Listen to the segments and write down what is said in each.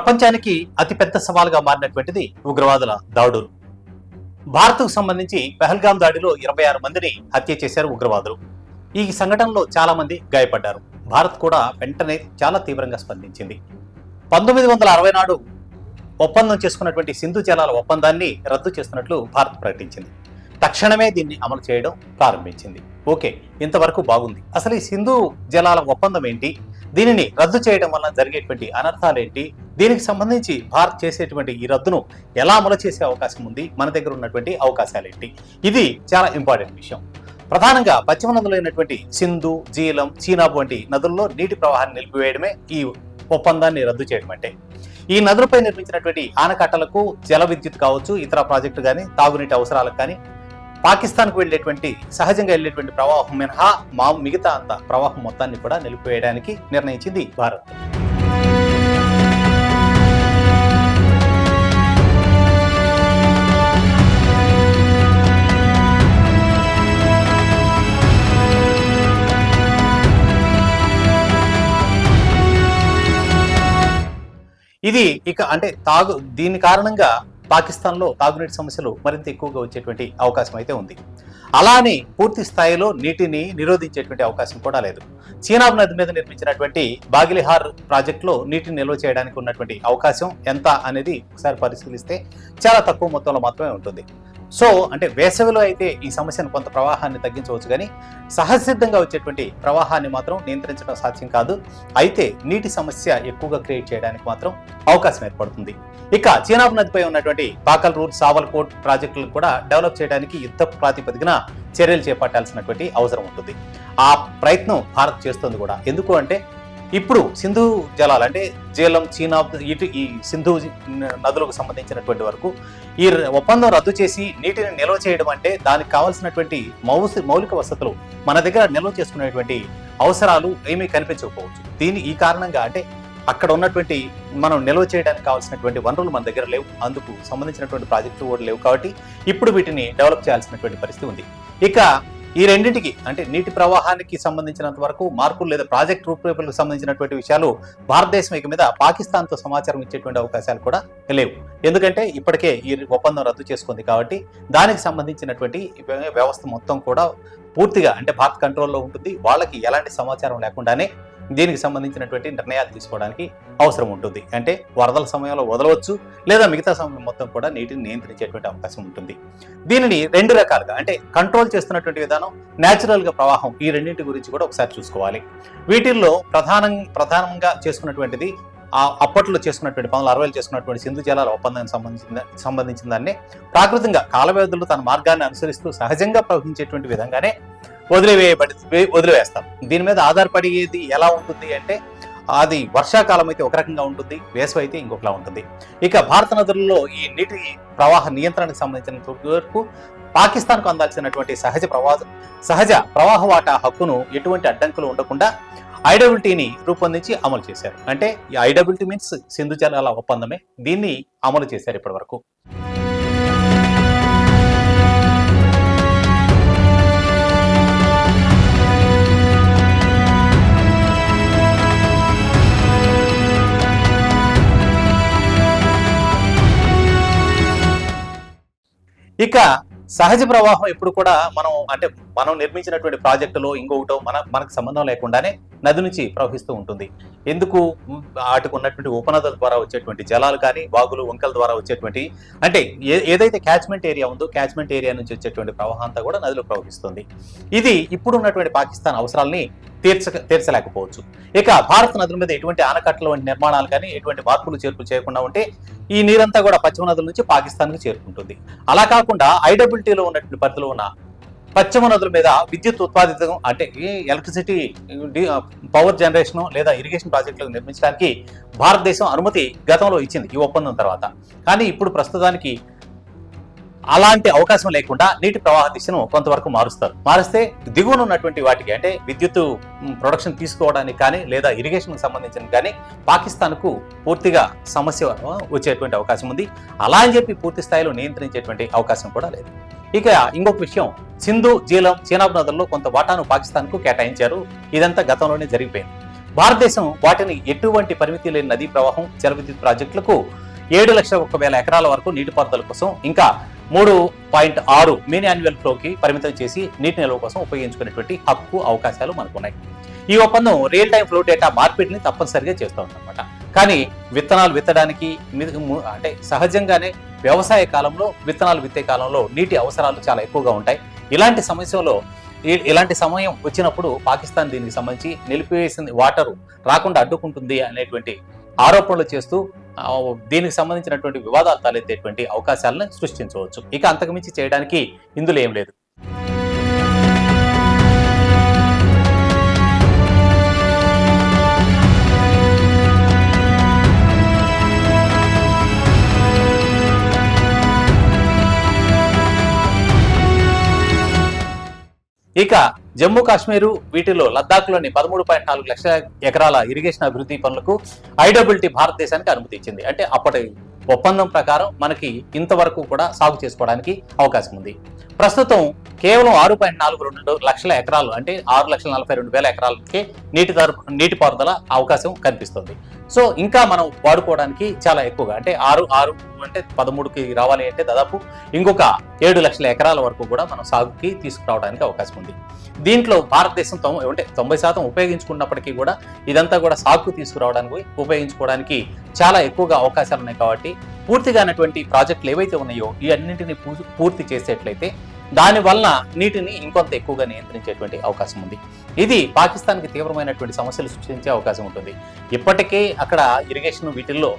ప్రపంచానికి అతిపెద్ద సవాలుగా మారినటువంటిది ఉగ్రవాదుల దాడులు. భారత్కు సంబంధించి పెహల్గాం దాడిలో ఇరవై ఆరు మందిని హత్య చేశారు ఉగ్రవాదులు. ఈ సంఘటనలో చాలా మంది గాయపడ్డారు. భారత్ కూడా వెంటనే చాలా తీవ్రంగా స్పందించింది. పంతొమ్మిది వందల అరవై నాడు ఒప్పందం చేసుకున్నటువంటి సింధు జలాల ఒప్పందాన్ని రద్దు చేస్తున్నట్లు భారత్ ప్రకటించింది. తక్షణమే దీన్ని అమలు చేయడం ప్రారంభించింది. ఓకే ఇంతవరకు బాగుంది. అసలు ఈ సింధు జలాల ఒప్పందం ఏంటి? దీనిని రద్దు చేయడం వల్ల జరిగేటువంటి అనర్థాలు ఏంటి దీనికి సంబంధించి భారత్ చేసేటువంటి ఈ రద్దును ఎలా అమలు చేసే అవకాశం ఉంది? మన దగ్గర ఉన్నటువంటి అవకాశాలు ఏంటి ఇది చాలా ఇంపార్టెంట్ విషయం. ప్రధానంగా పశ్చిమ నదులైనటువంటి సింధు జీలం చీనాబ్ వంటి నదుల్లో నీటి ప్రవాహాన్ని నిలిపివేయడమే ఈ ఒప్పందాన్ని రద్దు చేయడం అంటే. ఈ నదులపై నిర్మించినటువంటి ఆనకట్టలకు జల విద్యుత్ కావచ్చు ఇతర ప్రాజెక్టు కానీ తాగునీటి అవసరాలకు కానీ పాకిస్తాన్కు వెళ్ళేటువంటి సహజంగా వెళ్ళేటువంటి ప్రవాహం మినహా మా మిగతా అంత ప్రవాహం మొత్తాన్ని కూడా నిలిపివేయడానికి నిర్ణయించింది భారత్. ఇది ఇక అంటే తాగు దీని కారణంగా పాకిస్తాన్లో తాగునీటి సమస్యలు మరింత ఎక్కువగా వచ్చేటువంటి అవకాశం అయితే ఉంది. అలానే పూర్తి స్థాయిలో నీటిని నిరోధించేటువంటి అవకాశం కూడా లేదు. చీనాబ్ నది మీద నిర్మించినటువంటి బాగిలిహార్ ప్రాజెక్టులో నీటిని నిల్వ చేయడానికి ఉన్నటువంటి అవకాశం ఎంత అనేది ఒకసారి పరిశీలిస్తే చాలా తక్కువ మొత్తంలో మాత్రమే ఉంటుంది. సో అంటే వేసవిలో అయితే ఈ సమస్యను కొంత ప్రవాహాన్ని తగ్గించవచ్చు కానీ సహజసిద్ధంగా వచ్చేటువంటి ప్రవాహాన్ని మాత్రం నియంత్రించడం సాధ్యం కాదు. అయితే నీటి సమస్య ఎక్కువగా క్రియేట్ చేయడానికి మాత్రం అవకాశం ఏర్పడుతుంది. ఇక చీనాబ్ నదిపై ఉన్నటువంటి పాకల్ రూట్ సావల్కోట్ ప్రాజెక్టులను కూడా డెవలప్ చేయడానికి యుద్ధ ప్రాతిపదికన చర్యలు చేపట్టాల్సినటువంటి అవసరం ఉంటుంది. ఆ ప్రయత్నం భారత్ చేస్తుంది కూడా. ఎందుకు అంటే ఇప్పుడు సింధు జలాలు అంటే జీలం చీనా ఇటు ఈ సింధు నదులకు సంబంధించినటువంటి వరకు ఈ ఒప్పందం రద్దు చేసి నీటిని నిల్వ చేయడం అంటే దానికి కావాల్సినటువంటి మౌలిక వసతులు మన దగ్గర నిల్వ చేసుకునేటువంటి అవసరాలు ఏమీ కనిపించకపోవచ్చు. దీని ఈ కారణంగా అంటే అక్కడ ఉన్నటువంటి మనం నిల్వ చేయడానికి కావాల్సినటువంటి వనరులు మన దగ్గర లేవు. అందుకు సంబంధించినటువంటి ప్రాజెక్టులు కూడా లేవు కాబట్టి ఇప్పుడు వీటిని డెవలప్ చేయాల్సినటువంటి పరిస్థితి ఉంది. ఇక ఈ రెండింటికి అంటే నీటి ప్రవాహానికి సంబంధించినంత వరకు మార్పులు లేదా ప్రాజెక్ట్ రూపురేఖలకు సంబంధించినటువంటి విషయాలు భారతదేశం ఇక మీద పాకిస్తాన్తో సమాచారం ఇచ్చేటువంటి అవకాశాలు కూడా లేవు. ఎందుకంటే ఇప్పటికే ఈ ఒప్పందం రద్దు చేసుకుంది కాబట్టి దానికి సంబంధించినటువంటి వ్యవస్థ మొత్తం కూడా పూర్తిగా అంటే భారత్ కంట్రోల్లో ఉంటుంది. వాళ్ళకి ఎలాంటి సమాచారం లేకుండానే దీనికి సంబంధించినటువంటి నిర్ణయాలు తీసుకోవడానికి అవసరం ఉంటుంది. అంటే వరదల సమయంలో వదలవచ్చు లేదా మిగతా సమయం మొత్తం కూడా నీటిని నియంత్రించేటువంటి అవకాశం ఉంటుంది. దీనిని రెండు రకాలుగా అంటే కంట్రోల్ చేస్తున్నటువంటి విధానం న్యాచురల్గా ప్రవాహం ఈ రెండింటి గురించి కూడా ఒకసారి చూసుకోవాలి. వీటిల్లో ప్రధానం ప్రధానంగా చేసుకున్నటువంటిది ఆ అప్పట్లో చేసుకున్నటువంటి పనులు అరవైలు చేసుకున్నటువంటి సింధు జలాల ఒప్పందానికి సంబంధించిన సంబంధించిన దాన్ని ప్రాకృతంగా కాలవ్యవధులు తన మార్గాన్ని అనుసరిస్తూ సహజంగా ప్రవహించేటువంటి విధంగానే వదిలివేయబడి వదిలివేస్తాం దీని మీద ఆధారపడేది ఎలా ఉంటుంది అంటే అది వర్షాకాలం అయితే ఒక రకంగా ఉంటుంది వేసవి అయితే ఇంకొకలా ఉంటుంది. ఇక భారత నదులలో ఈ నీటి ప్రవాహ నియంత్రణకు సంబంధించిన వరకు పాకిస్తాన్కు అందాల్సినటువంటి సహజ ప్రవాహ సహజ ప్రవాహ వాటా హక్కును ఎటువంటి అడ్డంకులు ఉండకుండా ఐడబిలిటీని రూపొందించి అమలు చేశారు. అంటే ఈ ఐడబిలిటీ మీన్స్ సింధు జలాల ఒప్పందమే. దీన్ని అమలు చేశారు ఇప్పటి వరకు ఇక సహజ ప్రవాహం ఎప్పుడు కూడా మనం అంటే మనం నిర్మించినటువంటి ప్రాజెక్టులో ఇంకొకటో మన మనకు సంబంధం లేకుండానే నది నుంచి ప్రవహిస్తూ ఉంటుంది. ఎందుకు? మ్, వాటికి ఉన్నటువంటి ఉపనదుల ద్వారా వచ్చేటువంటి జలాలు కానీ వాగులు వంకల ద్వారా వచ్చేటువంటి అంటే ఏ- ఏదైతే క్యాచ్మెంట్ ఏరియా ఉందో క్యాచ్మెంట్ ఏరియా నుంచి వచ్చేటువంటి ప్రవాహం అంతా కూడా నదిలో ప్రవహిస్తుంది. ఇది ఇప్పుడు ఉన్నటువంటి పాకిస్తాన్ అవసరాలని తీర్చ తీర్చలేకపోవచ్చు. ఇక భారత నదుల మీద ఎటువంటి ఆనకట్టల వంటి నిర్మాణాలు కానీ ఎటువంటి మార్పులు చేర్పులు చేయకుండా ఉంటే ఈ నీరంతా కూడా పశ్చిమ నదుల నుంచి పాకిస్తాన్కి చేరుకుంటుంది. అలా కాకుండా ఐడబ్ల్యూటీలో ఉన్నటువంటి పరిధిలో ఉన్న పశ్చిమ నదుల మీద విద్యుత్ ఉత్పాదితం అంటే ఈ ఎలక్ట్రిసిటీ పవర్ జనరేషన్ లేదా ఇరిగేషన్ ప్రాజెక్టులు నిర్మించడానికి భారతదేశం అనుమతి గతంలో ఇచ్చింది ఈ ఒప్పందం తర్వాత. కానీ ఇప్పుడు ప్రస్తుతానికి అలాంటి అవకాశం లేకుండా నీటి ప్రవాహ దిశను కొంతవరకు మారుస్తారు. మారిస్తే దిగువన ఉన్నటువంటి వాటికి అంటే విద్యుత్ ప్రొడక్షన్ తీసుకోవడానికి కానీ లేదా ఇరిగేషన్ సంబంధించిన కానీ పాకిస్తాన్కు పూర్తిగా సమస్య వచ్చేటువంటి అవకాశం ఉంది. అలా అని చెప్పి పూర్తి స్థాయిలో నియంత్రించేటువంటి అవకాశం కూడా లేదు. ఇక ఇంకొక విషయం సింధు జీలం చీనాబ్ నదుల్లో కొంత వాటాను పాకిస్తాన్కు కేటాయించారు. ఇదంతా గతంలోనే జరిగిపోయింది. భారతదేశం వాటిని ఎటువంటి పరిమితి లేని నదీ ప్రవాహం జల విద్యుత్ ప్రాజెక్టులకు ఏడు లక్షల ఒక వేల ఎకరాల వరకు నీటిపారుదల కోసం ఇంకా మూడు పాయింట్ ఆరు మినీ యాన్యువల్ ఫ్లోకి పరిమితం చేసి నీటి నిల్వ కోసం ఉపయోగించుకునేటువంటి హక్కు అవకాశాలు మనకు ఉన్నాయి ఈ ఒప్పందం రియల్ టైం ఫ్లో డేటా మార్పిడిని తప్పనిసరిగా చేస్తూ ఉందన్నమాట. కానీ విత్తనాలు విత్తడానికి అంటే సహజంగానే వ్యవసాయ కాలంలో విత్తనాలు విత్తే కాలంలో నీటి అవసరాలు చాలా ఎక్కువగా ఉంటాయి. ఇలాంటి సమస్యలో ఇలాంటి సమయం వచ్చినప్పుడు పాకిస్తాన్ దీనికి సంబంధించి నిలిపివేసింది వాటర్ రాకుండా అడ్డుకుంటుంది అనేటువంటి ఆరోపణలు చేస్తూ దీనికి సంబంధించినటువంటి వివాదాలు తలెత్తేటువంటి అవకాశాలను సృష్టించవచ్చు. ఇక అంతకుమించి చేయడానికి ఇందులో ఏం లేదు. ఇక జమ్మూ కాశ్మీరు వీటిలో లద్దాఖ్లోని పదమూడు పాయింట్ నాలుగు లక్షల ఎకరాల ఇరిగేషన్ అభివృద్ధి పనులకు ఐడబ్ల్యూటీ భారతదేశానికి అనుమతి ఇచ్చింది. అంటే అప్పటి ఒప్పందం ప్రకారం మనకి ఇంతవరకు కూడా సాగు చేసుకోవడానికి అవకాశం ఉంది. ప్రస్తుతం కేవలం ఆరు పాయింట్ నాలుగు రెండు లక్షల ఎకరాలు అంటే ఆరు లక్షల నలభై రెండు వేల ఎకరాలకి నీటి తరపు నీటిపారుదల అవకాశం కనిపిస్తుంది. సో ఇంకా మనం వాడుకోవడానికి చాలా ఎక్కువగా అంటే ఆరు ఆరు అంటే పదమూడుకి రావాలి అంటే దాదాపు ఇంకొక ఏడు లక్షల ఎకరాల వరకు కూడా మనం సాగుకి తీసుకురావడానికి అవకాశం ఉంది. దీంట్లో భారతదేశం తొంభై అంటే తొంభై శాతం ఉపయోగించుకున్నప్పటికీ కూడా ఇదంతా కూడా సాగుకు తీసుకురావడానికి ఉపయోగించుకోవడానికి చాలా ఎక్కువగా అవకాశాలు ఉన్నాయి కాబట్టి పూర్తిగా పూర్తిగానటువంటి ప్రాజెక్టులు ఏవైతే ఉన్నాయో ఈ అన్నింటినీ పూ- పూర్తి చేసేట్లయితే దాని వలన నీటిని ఇంకొంత ఎక్కువగా నియంత్రించేటువంటి అవకాశం ఉంది. ఇది పాకిస్తాన్కి తీవ్రమైనటువంటి సమస్యలు సృష్టించే అవకాశం ఉంటుంది. ఇప్పటికే అక్కడ ఇరిగేషన్ వీటిల్లో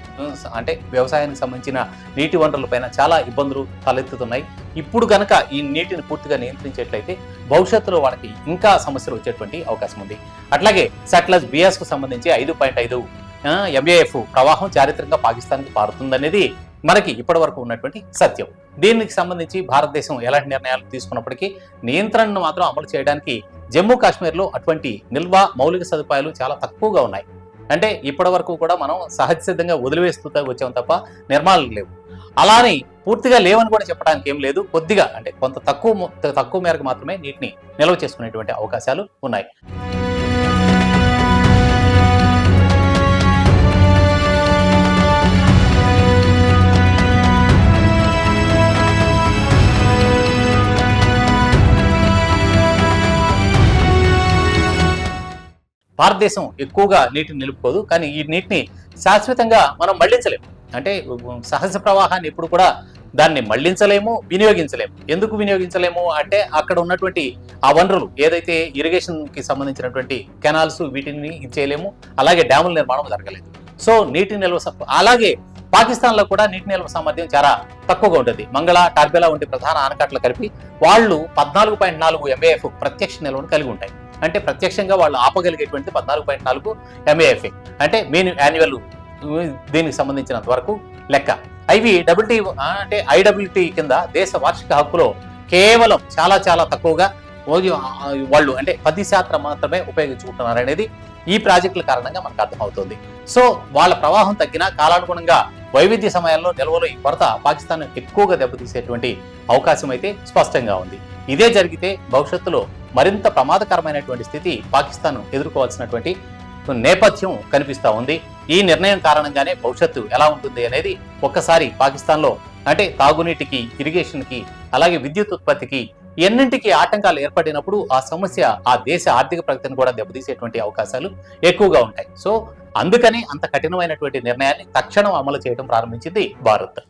అంటే వ్యవసాయానికి సంబంధించిన నీటి వనరులపైన చాలా ఇబ్బందులు తలెత్తుతున్నాయి. ఇప్పుడు కనుక ఈ నీటిని పూర్తిగా నియంత్రించేట్లయితే భవిష్యత్తులో వాళ్ళకి ఇంకా సమస్యలు వచ్చేటువంటి అవకాశం ఉంది. అట్లాగే సట్లజ్ బియాస్కు సంబంధించి ఐదు పాయింట్ ఐదు ఎంఏఎఫ్ ప్రవాహం చారిత్రకంగా పాకిస్తాన్కి పారుతుందనేది మనకి ఇప్పటి వరకు ఉన్నటువంటి సత్యం. దీనికి సంబంధించి భారతదేశం ఎలాంటి నిర్ణయాలు తీసుకున్నప్పటికీ నియంత్రణను మాత్రం అమలు చేయడానికి జమ్మూ కాశ్మీర్లో అటువంటి నిల్వ మౌలిక సదుపాయాలు చాలా తక్కువగా ఉన్నాయి. అంటే ఇప్పటి వరకు కూడా మనం సహజ సిద్ధంగా వదిలివేస్తూ వచ్చాం తప్ప నిర్మాణాలు లేవు. అలానే పూర్తిగా లేవని కూడా చెప్పడానికి ఏం లేదు. కొద్దిగా అంటే కొంత తక్కువ తక్కువ మేరకు మాత్రమే నీటిని నిల్వ చేసుకునేటువంటి అవకాశాలు ఉన్నాయి. భారతదేశం ఎక్కువగా నీటిని నిలుపుకోదు కానీ ఈ నీటిని శాశ్వతంగా మనం మళ్ళించలేము. అంటే సహజ ప్రవాహాన్ని ఎప్పుడు కూడా దాన్ని మళ్ళించలేము వినియోగించలేము. ఎందుకు వినియోగించలేము? అంటే అక్కడ ఉన్నటువంటి ఆ వనరులు ఏదైతే ఇరిగేషన్కి సంబంధించినటువంటి కెనాల్స్ వీటిని చేయలేము అలాగే డ్యాముల నిర్మాణం జరగలేదు. సో నీటి నిల్వ అలాగే పాకిస్తాన్లో కూడా నీటి నిల్వ సామర్థ్యం చాలా తక్కువగా ఉంటుంది. మంగళ టార్బెలా వంటి ప్రధాన ఆనకట్టలు కలిపి వాళ్ళు పద్నాలుగు పాయింట్ నాలుగు ఎంఏఎఫ్ ప్రత్యక్ష నిల్వను కలిగి ఉంటాయి. అంటే ప్రత్యక్షంగా వాళ్ళు ఆపగలిగేటువంటి పద్నాలుగు పాయింట్ నాలుగు ఎంఏఎఫ్ అంటే మెయిన్ యాన్యువల్ దీనికి సంబంధించినంత వరకు లెక్క. ఐవి డబ్ల్యూటీ అంటే ఐడబ్ల్యూటీ కింద దేశ వార్షిక హక్కులో కేవలం చాలా చాలా తక్కువగా వాళ్ళు అంటే పది శాతం మాత్రమే ఉపయోగించుకుంటున్నారు అనేది ఈ ప్రాజెక్టుల కారణంగా మనకు అర్థమవుతుంది. సో వాళ్ళ ప్రవాహం తగ్గినా కాలానుగుణంగా వైవిధ్య సమయాల్లో నిల్వలో ఈ కొరత పాకిస్తాన్ ఎక్కువగా దెబ్బతీసేటువంటి అవకాశం అయితే స్పష్టంగా ఉంది. ఇదే జరిగితే భవిష్యత్తులో మరింత ప్రమాదకరమైనటువంటి స్థితి పాకిస్తాన్ ఎదుర్కోవాల్సినటువంటి నేపథ్యం కనిపిస్తూ ఉంది. ఈ నిర్ణయం కారణంగానే భవిష్యత్తు ఎలా ఉంటుంది అనేది ఒక్కసారి పాకిస్తాన్లో అంటే తాగునీటికి ఇరిగేషన్కి అలాగే విద్యుత్ ఉత్పత్తికి ఎన్నింటికి ఆటంకాలు ఏర్పడినప్పుడు ఆ సమస్య ఆ దేశ ఆర్థిక ప్రగతిని కూడా దెబ్బతీసేటువంటి అవకాశాలు ఎక్కువగా ఉంటాయి. సో అందుకని అంత కఠినమైనటువంటి నిర్ణయాన్ని తక్షణం అమలు చేయడం ప్రారంభించింది భారత్.